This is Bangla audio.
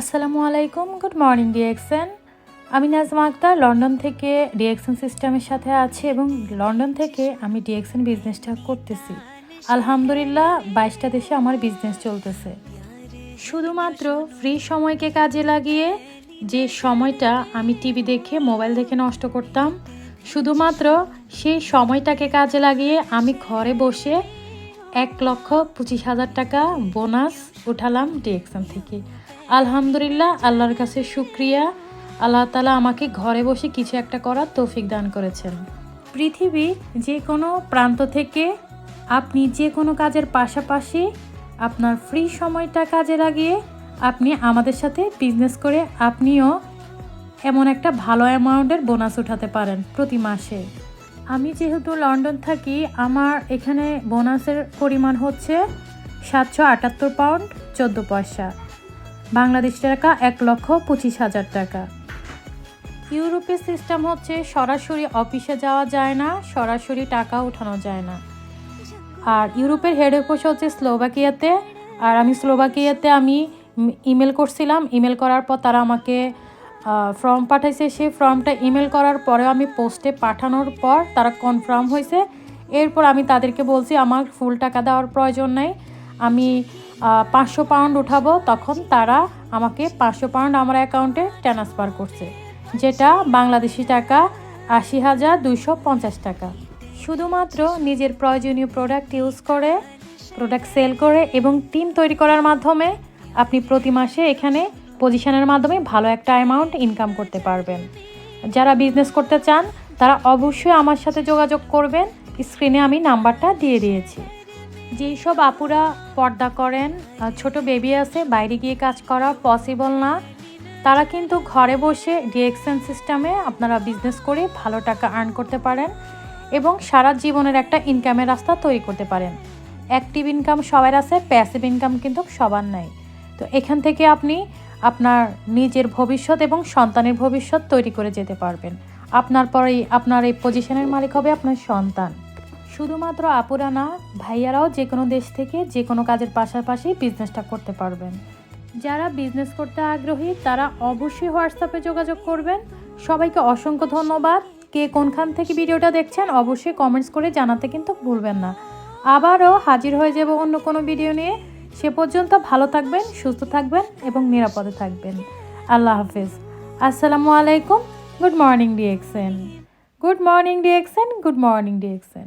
আসসালামু আলাইকুম গুড মর্নিং রিয়েকশন আমি নাজমা আক্তার, লন্ডন থেকে রিয়েকশন সিস্টেমের সাথে আছি এবং লন্ডন থেকে আমি রিয়েকশন বিজনেসটা করতেছি। আলহামদুলিল্লাহ, বাইশটা দেশে আমার বিজনেস চলতেছে। শুধুমাত্র ফ্রি সময়কে কাজে লাগিয়ে যে সময়টা আমি টিভি দেখে মোবাইল দেখে নষ্ট করতাম, শুধুমাত্র সেই সময়টাকে কাজে লাগিয়ে আমি ঘরে বসে এক লক্ষ পঁচিশ হাজার টাকা বোনাস উঠালাম ডিএক্সাম থেকে। আলহামদুলিল্লাহ, আল্লাহর কাছে শুক্রিয়া। আল্লাহ তালা আমাকে ঘরে বসে কিছু একটা করার তৌফিক দান করেছেন। পৃথিবী যে কোনো প্রান্ত থেকে আপনি যে কোনো কাজের পাশাপাশি আপনার ফ্রি সময়টা কাজে লাগিয়ে আপনি আমাদের সাথে বিজনেস করে আপনিও এমন একটা ভালো অ্যামাউন্টের বোনাস উঠাতে পারেন প্রতি মাসে। আমি যেহেতু লন্ডন থাকি, আমার এখানে বোনাসের পরিমাণ হচ্ছে সাতশো আটাত্তর পাউন্ড চোদ্দ পয়সা। বাংলাদেশ টাকা এক লক্ষ পঁচিশ হাজার টাকা। ইউরোপের সিস্টেম হচ্ছে সরাসরি অফিসে যাওয়া যায় না, সরাসরি টাকা উঠানো যায় না। আর ইউরোপের হেড অফিস হচ্ছে স্লোভাকিয়াতে। আর আমি স্লোভাকিয়াতে আমি ইমেল করছিলাম। ইমেল করার পর তারা আমাকে ফর্ম পাঠাইছে। সেই ফর্মটা ইমেল করার পরেও আমি পোস্টে পাঠানোর পর তারা কনফার্ম হয়েছে এরপর আমি তাদেরকে বলছি, আমার ফুল টাকা দেওয়ার প্রয়োজন নাই। আমি পাঁচশো পাউন্ড উঠাবো, তখন তারা আমাকে পাঁচশো পাউন্ড আমার অ্যাকাউন্টে ট্রান্সফার করছে, যেটা বাংলাদেশি টাকা আশি হাজার দুইশো পঞ্চাশ টাকা। শুধুমাত্র নিজের প্রয়োজনীয় প্রোডাক্ট ইউজ করে প্রোডাক্ট সেল করে এবং টিম তৈরি করার মাধ্যমে আপনি প্রতি মাসে এখানে পজিশনের মাধ্যমে ভালো একটা অ্যামাউন্ট ইনকাম করতে পারবেন। যারা বিজনেস করতে চান, তারা অবশ্যই আমার সাথে যোগাযোগ করবেন। স্ক্রিনে আমি নাম্বারটা দিয়ে দিয়েছি। যেই সব আপুরা পর্দা করেন ছোট বেবি আছে, বাইরে গিয়ে কাজ করা পসিবল না। তারা কিন্তু ঘরে বসে ডিএক্সএন সিস্টেমে আপনারা বিজনেস করে ভালো টাকা আর্ন করতে পারেন এবং সারা জীবনের একটা ইনকামের রাস্তা তৈরি করতে পারেন। অ্যাক্টিভ ইনকাম সবার আছে প্যাসিভ ইনকাম কিন্তু সবার নাই। তো এখান থেকে আপনি আপনার নিজের ভবিষ্যৎ এবং সন্তানের ভবিষ্যৎ তৈরি করে যেতে পারবেন। আপনার পরেই, আপনার এই পজিশনের মালিক হবে আপনার সন্তান। শুধুমাত্র আপুরা না, ভাইয়ারাও যে কোনো দেশ থেকে যে কোনো কাজের পাশাপাশি বিজনেসটা করতে পারবেন। যারা বিজনেস করতে আগ্রহী, তারা অবশ্যই হোয়াটসঅ্যাপে যোগাযোগ করবেন। সবাইকে অসংখ্য ধন্যবাদ। কে কোনখান থেকে ভিডিওটা দেখছেন, অবশ্যই কমেন্টস করে জানাতে কিন্তু ভুলবেন না। আবারও হাজির হয়ে যাব অন্য কোনো ভিডিও নিয়ে। সে পর্যন্ত ভালো থাকবেন, সুস্থ থাকবেন এবং নিরাপদে থাকবেন। আল্লাহ হাফিজ। আসসালামু আলাইকুম। Good morning DXN good morning DXN good morning DXN